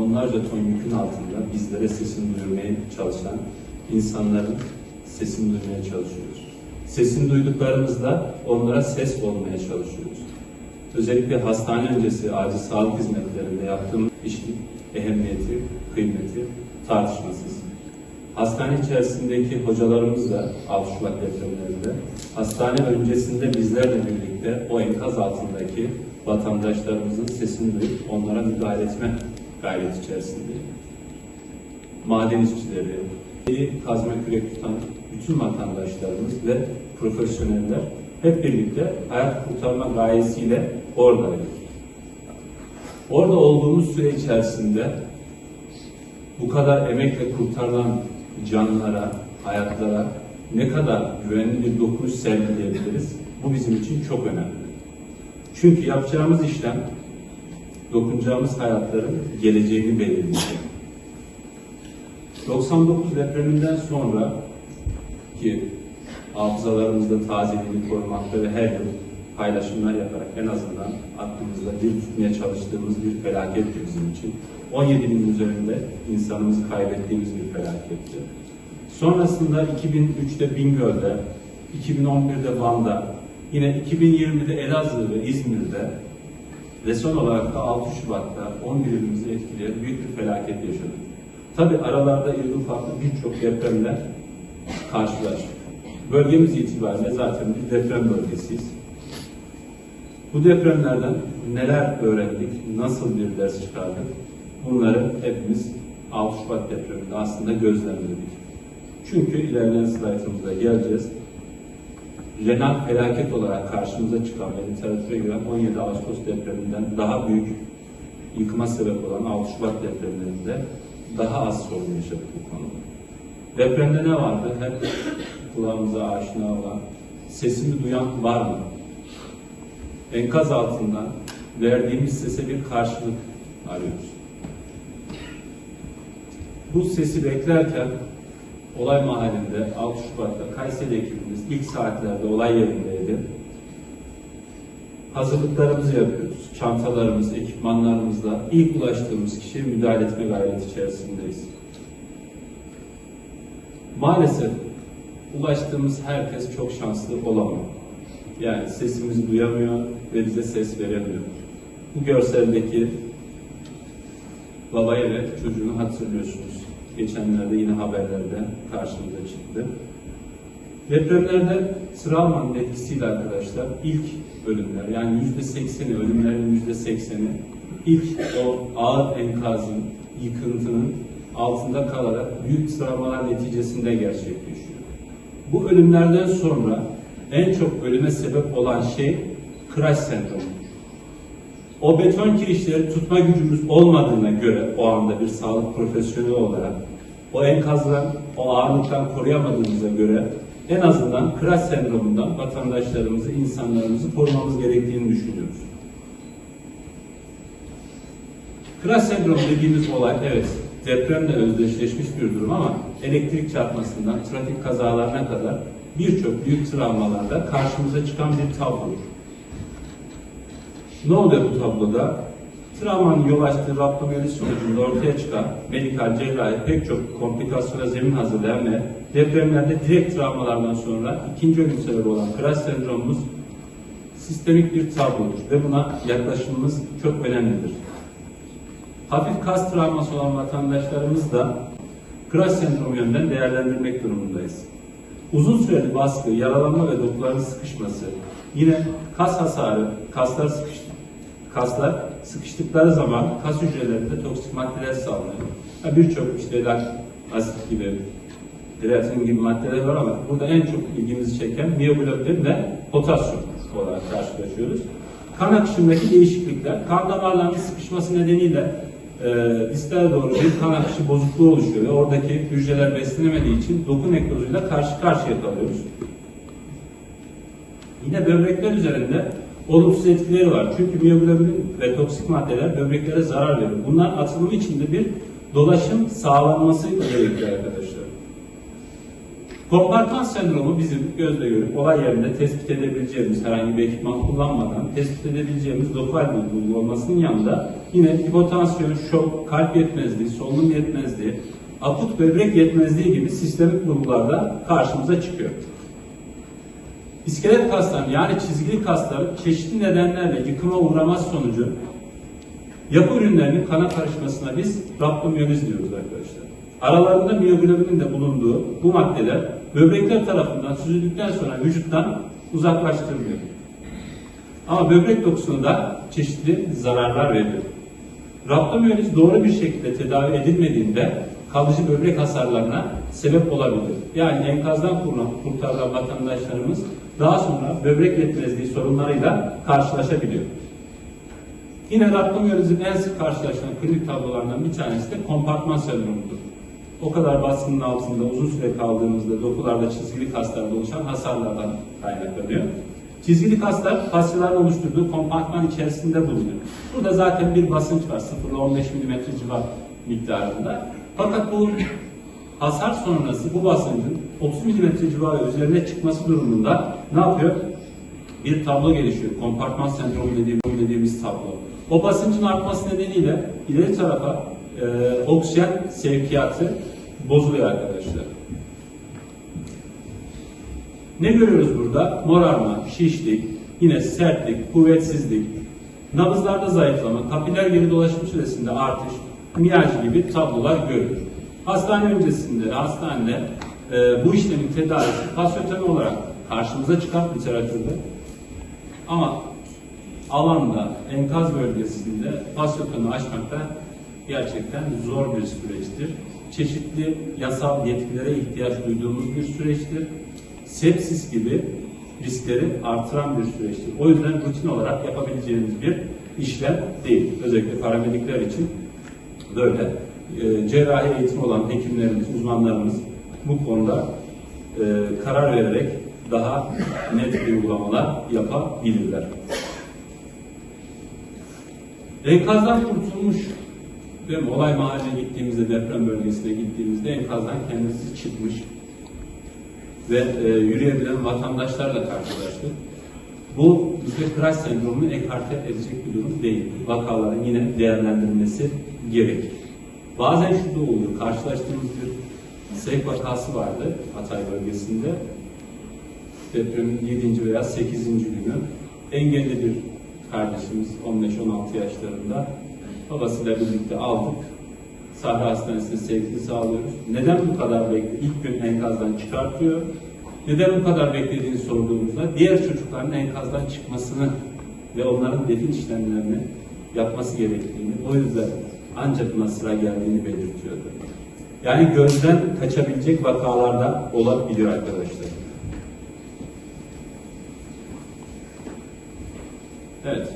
onlarca ton yükün altında bizlere sesini duyurmaya çalışan insanların sesini duymaya çalışıyoruz. Sesini duyduklarımızda onlara ses olmaya çalışıyoruz. Özellikle hastane öncesi acil sağlık hizmetlerinde yaptığımız işin ehemmiyeti, kıymeti tartışmasız. Hastane içerisindeki hocalarımız da 6 Şubat depremlerinde hastane öncesinde bizlerle birlikte o enkaz altındaki vatandaşlarımızın sesini duyup onlara müdahale etme gayreti içerisindeyim. Maden işçileri, eli kazma kürek tutan bütün vatandaşlarımız ve profesyoneller hep birlikte hayat kurtarma gayesiyle oradaydık. Orada olduğumuz süre içerisinde bu kadar emekle kurtarılan canlara, hayatlara ne kadar güvenli bir dokunuş sergileyebiliriz? Bu bizim için çok önemli. Çünkü yapacağımız işlem dokunacağımız hayatların geleceğini belirleyecek. 99 depreminden sonra ki hafızalarımızda tazeliğini korumakta ve her yıl paylaşımlar yaparak en azından aklımızda bir tutmaya çalıştığımız bir felaketti bizim için. 17 bin üzerinde insanımızı kaybettiğimiz bir felaketti. Sonrasında 2003'te Bingöl'de, 2011'de Van'da, yine 2020'de Elazığ ve İzmir'de ve son olarak da 6 Şubat'ta 11 ilimizi etkileyen büyük bir felaket yaşadık. Tabi aralarda irili farklı birçok depremler karşılaştık. Bölgemiz itibariyle zaten bir deprem bölgesiyiz. Bu depremlerden neler öğrendik, nasıl bir ders çıkardık? Bunları hepimiz 6 Şubat depreminde aslında gözlemledik. Çünkü ilerleyen slaytımızda geleceğiz. Renal felaket olarak karşımıza çıkan ve literatüre göre 17 Ağustos depreminden daha büyük yıkıma sebep olan 6 Şubat depremlerinde daha az sorun yaşadık bu konuda. Depremde ne vardı? Hep kulağımıza aşina olan, sesimi duyan var mı? Enkaz altından verdiğimiz sese bir karşılık arıyoruz. Bu sesi beklerken olay mahallinde 6 Şubat'ta Kayseri ekibimiz ilk saatlerde olay yerindeydi. Hazırlıklarımızı yapıyoruz. Çantalarımız, ekipmanlarımızla ilk ulaştığımız kişiye müdahale etme gayreti içerisindeyiz. Maalesef ulaştığımız herkes çok şanslı olamıyor. Yani sesimizi duyamıyor ve bize ses veremiyor. Bu görseldeki babaya ve çocuğunu hatırlıyorsunuz. Geçenlerde yine haberlerde karşımıza çıktı. Depremlerde travmanın etkisiyle arkadaşlar ilk ölümler yani yüzde sekseni ölümlerin yüzde sekseni ilk o ağır enkazın, yıkıntının altında kalarak büyük travmalar neticesinde gerçekleşiyor. Bu ölümlerden sonra en çok ölüme sebep olan şey crash sendromu. O beton kirişleri tutma gücümüz olmadığına göre o anda bir sağlık profesyoneli olarak o enkazdan, o ağırlıktan koruyamadığımıza göre en azından crash sendromundan vatandaşlarımızı, insanlarımızı korumamız gerektiğini düşünüyoruz. Crash sendromu dediğimiz olay evet depremle özdeşleşmiş bir durum ama elektrik çarpmasından trafik kazalarına kadar birçok büyük travmalarda karşımıza çıkan bir tablodur. Ne oluyor bu tabloda? Travmanın yol açtığı raptomiyeli sonucunda ortaya çıkan medikal cerrahi pek çok komplikasyona zemin hazırlayan ve depremlerde direkt travmalardan sonra ikinci ölüm sebebi olan crash sendromumuz sistemik bir tablodur ve buna yaklaşımımız çok önemlidir. Hafif kas travması olan vatandaşlarımız da crash sendromu yönden değerlendirmek durumundayız. Uzun süreli baskı, yaralanma ve dokuların sıkışması, yine kas hasarı, kaslar sıkıştı, kaslar sıkıştıkları zaman kas hücrelerinde toksik maddeler salınıyor. Birçok işte lak, asit gibi, kreatin gibi maddeler var ama burada en çok ilgimizi çeken miyoglobin ve potasyum olarak karşılaşıyoruz. Kan akışındaki değişiklikler, kan damarlarının sıkışması nedeniyle e, ister doğru bir kan akışı bozukluğu oluşuyor ve oradaki hücreler beslenemediği için doku nekrozuyla karşı karşıya kalıyoruz. Yine böbrekler üzerinde olumsuz etkileri var. Çünkü miyoglobin ve toksik maddeler böbreklere zarar veriyor. Bunlar atılımı için de bir dolaşım sağlanması gerekiyor arkadaşlar. Kompartman sendromu bizim gözle görüp olay yerinde tespit edebileceğimiz herhangi bir ekipman kullanmadan tespit edebileceğimiz lokal bir bulgu olmasının yanında yine hipotansiyon, şok, kalp yetmezliği, solunum yetmezliği, akut böbrek yetmezliği gibi sistemik bulgularda karşımıza çıkıyor. İskelet kasları yani çizgili kaslar çeşitli nedenlerle yıkıma uğraması sonucu yapı ürünlerinin kana karışmasına biz raptomiyoliz diyoruz arkadaşlar. Aralarında miyoglobinin de bulunduğu bu maddeler böbrekler tarafından süzüldükten sonra vücuttan uzaklaştırılıyor. Ama böbrek dokusuna da çeşitli zararlar veriyor. Raptomiyoliz doğru bir şekilde tedavi edilmediğinde kalıcı böbrek hasarlarına sebep olabilir. Yani enkazdan kurtarılan vatandaşlarımız daha sonra böbrek yetmezliği sorunlarıyla karşılaşabiliyor. Yine raptomiyolizin en sık karşılaşılan klinik tablolarından bir tanesi de kompartman sendromudur. O kadar baskının altında uzun süre kaldığımızda dokularda çizgili kaslarda oluşan hasarlardan kaynaklanıyor. Çizgili kaslar fasyaların oluşturduğu kompartman içerisinde bulunuyor. Burada zaten bir basınç var 0 ile 15 mm civar miktarında. Fakat bu hasar sonrası bu basıncın 30 mm civarı üzerine çıkması durumunda ne yapıyor? bir tablo gelişiyor. Kompartman sendromu dediğimiz, dediğimiz tablo. O basıncın artması nedeniyle ileri tarafa e, oksijen sevkiyatı bozuluyor arkadaşlar. Ne görüyoruz burada? Morarma, şişlik, yine sertlik, kuvvetsizlik, nabızlarda zayıflama, kapiler geri dolaşım süresinde artış, miyaj gibi tablolar görülür. Hastane öncesinde, hastanede e, bu işlemin tedavisi pasyotomi olarak karşımıza çıkan literatürde ama alanda, enkaz bölgesinde pasyotomi açmak da gerçekten zor bir süreçtir. Çeşitli yasal yetkilere ihtiyaç duyduğumuz bir süreçtir. Sepsis gibi riskleri artıran bir süreçtir. O yüzden rutin olarak yapabileceğimiz bir işlem değil. Özellikle paramedikler için böyle. E, cerrahi eğitimi olan hekimlerimiz, uzmanlarımız bu konuda e, karar vererek daha net uygulamalar yapabilirler. Enkazdan kurtulmuş ve olay mahalline gittiğimizde, deprem bölgesine gittiğimizde enkazdan kendisi çıkmış ve e, yürüyebilen vatandaşlarla karşılaştık. Bu müfekkirat sendromunu ekarte edecek bir durum değil. Vakaların yine değerlendirilmesi gerekir. Bazen şu da oluyor, karşılaştığımız bir sevk vakası vardı Hatay bölgesinde. Depremin 7. veya 8. günü engelli bir kardeşimiz 15-16 yaşlarında babasıyla birlikte aldık. Sahra Hastanesi'ne sevkini sağlıyoruz. Neden bu kadar bekliyor? İlk gün enkazdan çıkartıyor. Neden bu kadar beklediğini sorduğumuzda diğer çocukların enkazdan çıkmasını ve onların defin işlemlerini yapması gerektiğini, o yüzden ancak buna sıra geldiğini belirtiyordu. Yani gözden kaçabilecek vakalarda olabilir arkadaşlar. Evet.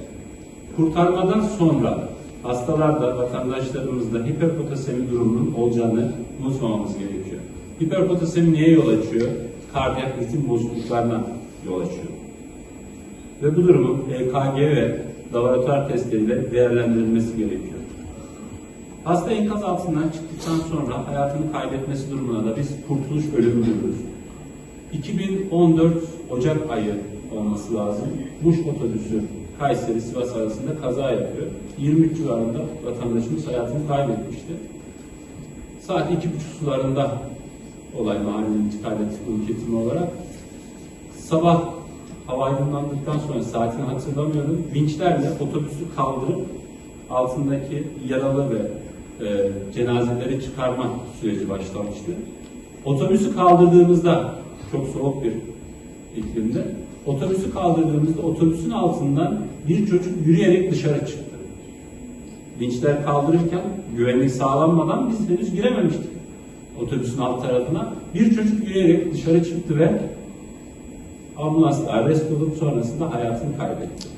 Kurtarmadan sonra hastalarda, vatandaşlarımızda hiperpotasemi durumunun olacağını unutmamamız gerekiyor. Hiperpotasemi neye yol açıyor? Kardiyak ritim bozukluklarına yol açıyor. Ve bu durumun EKG ve laboratuvar testleriyle değerlendirilmesi gerekiyor. Hasta enkaz altından çıktıktan sonra hayatını kaybetmesi durumuna da biz kurtuluş ölümü diyoruz. 2014 Ocak ayı olması lazım. Muş otobüsü Kayseri Sivas arasında kaza yapıyor. 23 civarında vatandaşımız hayatını kaybetmişti. Saat 2.30 sularında olay mahalline intikal yetimi olarak. Sabah hava aydınlandıktan sonra saatini hatırlamıyorum. Vinçlerle otobüsü kaldırıp altındaki yaralı ve e, cenazeleri çıkarma süreci başlamıştı. Otobüsü kaldırdığımızda çok soğuk bir iklimde otobüsü kaldırdığımızda otobüsün altından bir çocuk yürüyerek dışarı çıktı. Vinçler kaldırırken güvenlik sağlanmadan biz henüz girememiştik otobüsün alt tarafına. Bir çocuk yürüyerek dışarı çıktı ve ambulansla arrest olup sonrasında hayatını kaybetti.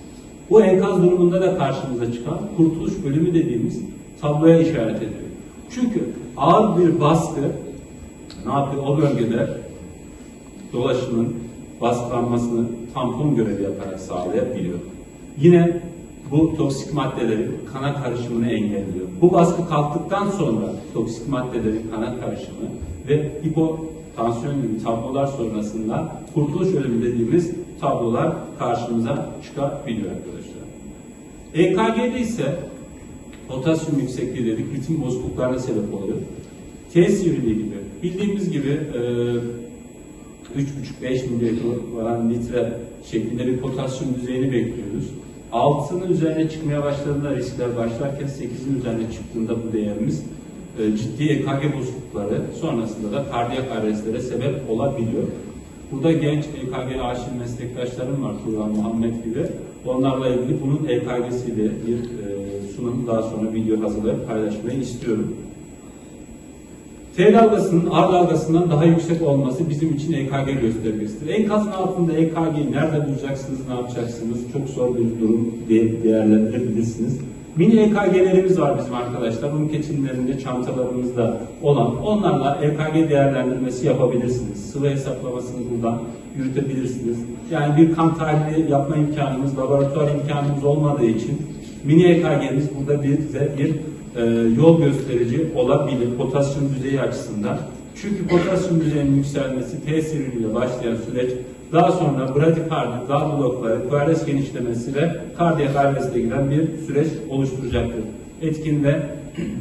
Bu enkaz durumunda da karşımıza çıkan kurtuluş bölümü dediğimiz tabloya işaret ediyor. Çünkü ağır bir baskı ne yapıyor o bölgede dolaşımın baskılanmasını tampon görevi yaparak sağlayabiliyor. Yine bu toksik maddelerin kana karışımını engelliyor. Bu baskı kalktıktan sonra toksik maddelerin kana karışımı ve tansiyon gibi tablolar sonrasında kurtuluş ölümü dediğimiz tablolar karşımıza çıkabiliyor arkadaşlar. EKG'de ise potasyum yüksekliği dedik, ritim bozukluklarına sebep oluyor. T sivriliği gibi, bildiğimiz gibi e, 3,5-5 mililitre varan litre şeklinde bir potasyum düzeyini bekliyoruz. Altının üzerine çıkmaya başladığında riskler başlarken 8'in üzerine çıktığında bu değerimiz e, ciddi EKG bozuklukları sonrasında da kardiyak arrestlere sebep olabiliyor. Burada genç EKG aşırı meslektaşlarım var Tuğra Muhammed gibi. Onlarla ilgili bunun EKG'siyle bir e, sunum daha sonra video hazırlayıp paylaşmayı istiyorum. T dalgasının A dalgasından daha yüksek olması bizim için EKG göstergesidir. Enkazın altında EKG'yi nerede bulacaksınız, ne yapacaksınız? Çok zor bir durum diye değerlendirebilirsiniz. Mini EKG'lerimiz var bizim arkadaşlar. Bunun keçinlerinde, çantalarımızda olan. Onlarla EKG değerlendirmesi yapabilirsiniz. Sıvı hesaplamasını buradan yürütebilirsiniz. Yani bir kan tahlili yapma imkanımız, laboratuvar imkanımız olmadığı için mini EKG'miz burada bize bir e, yol gösterici olabilir potasyum düzeyi açısından. Çünkü potasyum düzeyinin yükselmesi T sivriyle başlayan süreç daha sonra bradikardi, dağ blokları, kuarez genişlemesi ve kardiyak arreste giden bir süreç oluşturacaktır. Etkin ve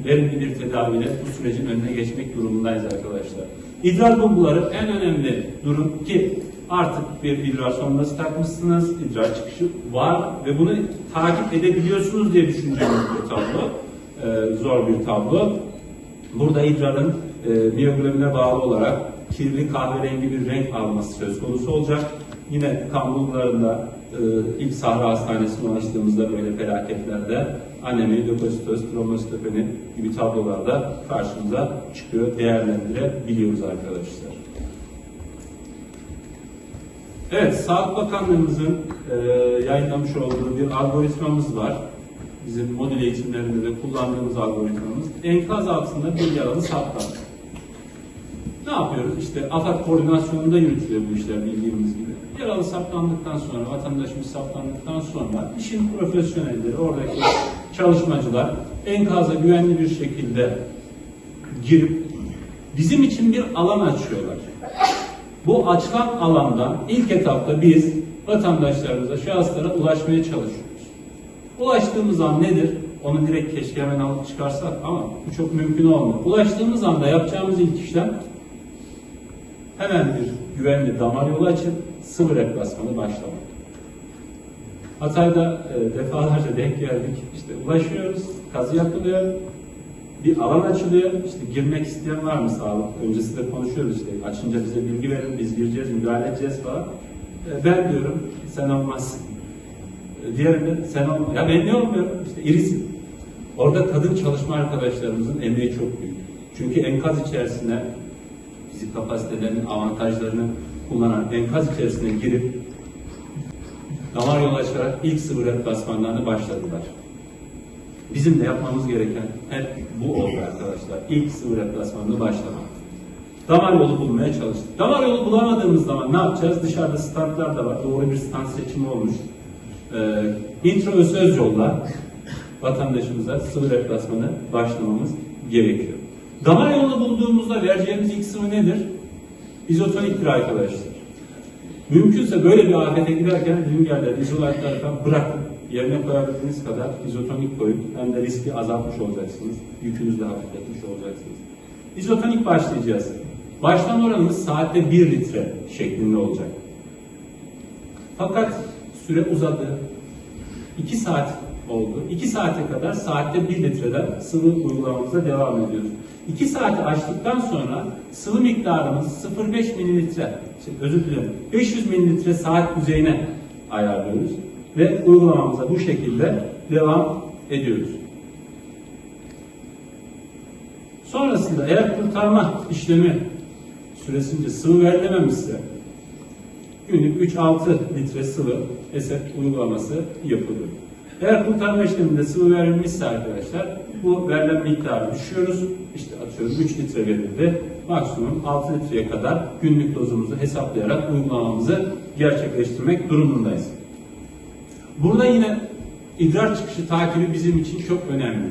verimli bir tedaviyle bu sürecin önüne geçmek durumundayız arkadaşlar. İdrar bulguları en önemli durum ki artık bir idrar sondası takmışsınız, idrar çıkışı var ve bunu takip edebiliyorsunuz diye düşüneceğimiz bir tablo e, zor bir tablo. Burada idrarın e, miyoglobine bağlı olarak kirli kahverengi bir renk alması söz konusu olacak. Yine kan bulgularında e, ilk Sahra Hastanesi'ne ulaştığımızda böyle felaketlerde anemi, lökositoz, trombositopeni gibi tablolarda karşımıza çıkıyor, değerlendirebiliyoruz arkadaşlar. Evet, Sağlık Bakanlığımızın e, yayınlamış olduğu bir algoritmamız var bizim modül eğitimlerinde de kullandığımız algoritmamız enkaz altında bir yaralı saptandı. Ne yapıyoruz? İşte AFAD koordinasyonunda yürütülüyor bu işler bildiğimiz gibi. Yaralı saptandıktan sonra, vatandaşımız saptandıktan sonra işin profesyonelleri, oradaki çalışmacılar enkaza güvenli bir şekilde girip bizim için bir alan açıyorlar. Bu açılan alandan ilk etapta biz vatandaşlarımıza, şahıslara ulaşmaya çalışıyoruz. Ulaştığımız an nedir? Onu direkt keşke hemen alıp çıkarsak ama bu çok mümkün olmuyor. Ulaştığımız anda yapacağımız ilk işlem hemen bir güvenli damar yolu açıp sıvı replasmanı başlamak. Hatay'da e, defalarca denk geldik. İşte ulaşıyoruz, kazı yapılıyor, bir alan açılıyor. İşte girmek isteyen var mı sağlık? Öncesinde konuşuyoruz işte. Açınca bize bilgi verin, biz gireceğiz, müdahale edeceğiz falan. E, ben diyorum, sen olmazsın. Diğerinde sen olma. Ya ben ne olmuyorum? İşte irisin. Orada kadın çalışma arkadaşlarımızın emeği çok büyük. Çünkü enkaz içerisine fizik kapasitelerinin avantajlarını kullanan enkaz içerisine girip damar yolu açarak ilk sıvı replasmanlarını başladılar. Bizim de yapmamız gereken hep bu oldu arkadaşlar. İlk sıvı replasmanını başlamak. Damar yolu bulmaya çalıştık. Damar yolu bulamadığımız zaman ne yapacağız? Dışarıda standlar da var. Doğru bir stand seçimi olmuş e, intraösöz yolla vatandaşımıza sıvı replasmanı başlamamız gerekiyor. Damar yolunu bulduğumuzda vereceğimiz ilk sıvı nedir? İzotoniktir arkadaşlar. Mümkünse böyle bir afete giderken rüngerler, izolatları falan bırakın. Yerine koyabildiğiniz kadar izotonik koyun. Hem de riski azaltmış olacaksınız. Yükünüzü de hafifletmiş olacaksınız. İzotonik başlayacağız. Başlama oranımız saatte 1 litre şeklinde olacak. Fakat süre uzadı. 2 saat oldu. 2 saate kadar saatte 1 litreden sıvı uygulamamıza devam ediyoruz. 2 saati açtıktan sonra sıvı miktarımız 0,5 mililitre, şey, özür dilerim 500 mililitre saat düzeyine ayarlıyoruz ve uygulamamıza bu şekilde devam ediyoruz. Sonrasında eğer kurtarma işlemi süresince sıvı verilememişse günlük 3-6 litre sıvı ESET uygulaması yapılıyor. Eğer kurtarma işleminde sıvı verilmişse arkadaşlar bu verilen miktarı düşüyoruz. İşte atıyorum 3 litre verildi. Maksimum 6 litreye kadar günlük dozumuzu hesaplayarak uygulamamızı gerçekleştirmek durumundayız. Burada yine idrar çıkışı takibi bizim için çok önemli.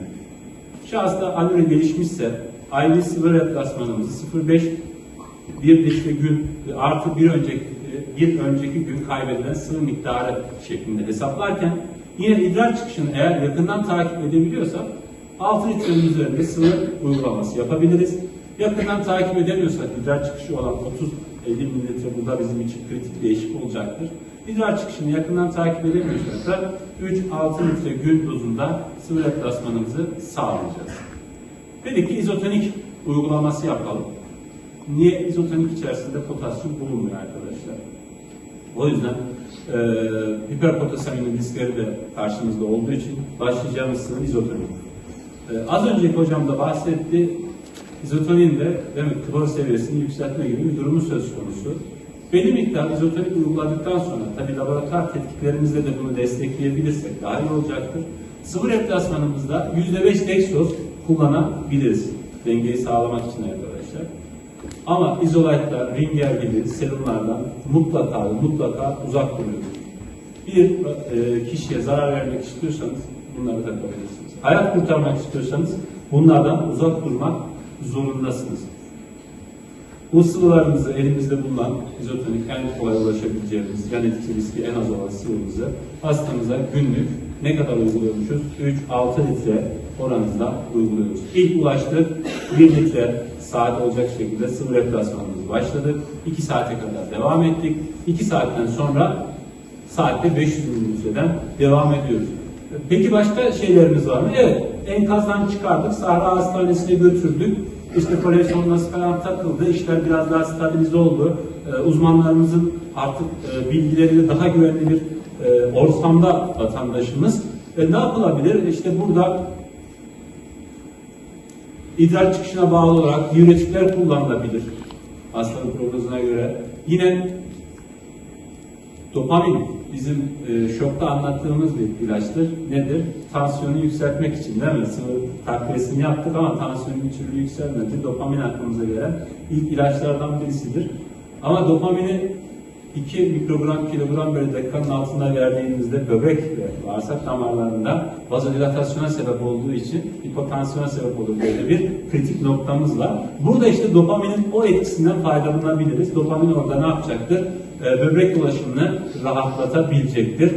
Şahısta anüre gelişmişse ayrı sıvı replasmanımızı 0,5 bir işte gün artı bir önceki bir önceki gün kaybedilen sıvı miktarı şeklinde hesaplarken yine idrar çıkışını eğer yakından takip edebiliyorsak 6 litrenin üzerinde sıvı uygulaması yapabiliriz. Yakından takip edemiyorsak idrar çıkışı olan 30-50 mililitre burada bizim için kritik değişik olacaktır. İdrar çıkışını yakından takip edemiyorsak da 3-6 litre gün dozunda sıvı replasmanımızı sağlayacağız. Dedik ki izotonik uygulaması yapalım. Niye izotonik içerisinde potasyum bulunmuyor arkadaşlar? O yüzden e, hiperpotaseminin riskleri de karşımızda olduğu için başlayacağımız sıvı izotonik. E, az önceki hocam da bahsetti. İzotonin de demek klor seviyesini yükseltme gibi bir durumu söz konusu. Belli miktar izotonik uyguladıktan sonra tabi laboratuvar tetkiklerimizle de bunu destekleyebilirsek daha iyi olacaktır. Sıvı replasmanımızda %5 dextroz kullanabiliriz. Dengeyi sağlamak için arkadaşlar. Ama izolaytlar, ringer gibi serumlardan mutlaka mutlaka uzak duruyoruz. Bir e, kişiye zarar vermek istiyorsanız bunları takabilirsiniz. Hayat kurtarmak istiyorsanız bunlardan uzak durmak zorundasınız. Bu sıvılarımızı elimizde bulunan izotonik en kolay ulaşabileceğimiz yan etki riski en az olan sıvımızı hastamıza günlük ne kadar uyguluyormuşuz? 3-6 litre oranında uyguluyoruz. İlk ulaştık 1 litre saat olacak şekilde sıvı replasmanımız başladı. 2 saate kadar devam ettik. 2 saatten sonra saatte 500 mililitreden devam ediyoruz. Peki başka şeylerimiz var mı? Evet. Enkazdan çıkardık. Sahra Hastanesi'ne götürdük. İşte kolej sonrası falan takıldı. İşler biraz daha stabilize oldu. Ee, uzmanlarımızın artık e, bilgileriyle daha güvenli bir e, ortamda vatandaşımız. E, ne yapılabilir? İşte burada idrar çıkışına bağlı olarak diüretikler kullanılabilir. Hastalık prognozuna göre. Yine dopamin bizim e, şokta anlattığımız bir ilaçtır. Nedir? Tansiyonu yükseltmek için değil mi? Sıvı takviyesini yaptık ama tansiyon bir türlü yükselmedi. Dopamin aklımıza gelen ilk ilaçlardan birisidir. Ama dopamini 2 mikrogram kilogram bölü dakikanın altında verdiğimizde böbrek ve bağırsak damarlarında vazodilatasyona sebep olduğu için hipotansiyona sebep olur. Böyle bir kritik noktamız var. Burada işte dopaminin o etkisinden faydalanabiliriz. Dopamin orada ne yapacaktır? Ee, böbrek dolaşımını rahatlatabilecektir.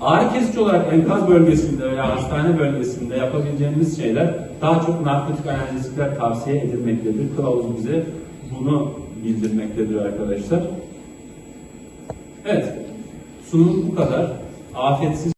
Ağrı kesici olarak enkaz bölgesinde veya hastane bölgesinde yapabileceğimiz şeyler daha çok narkotik analjezikler tavsiye edilmektedir. Kılavuz bize bunu bildirmektedir arkadaşlar. Evet, sunum bu kadar. Afiyetsiz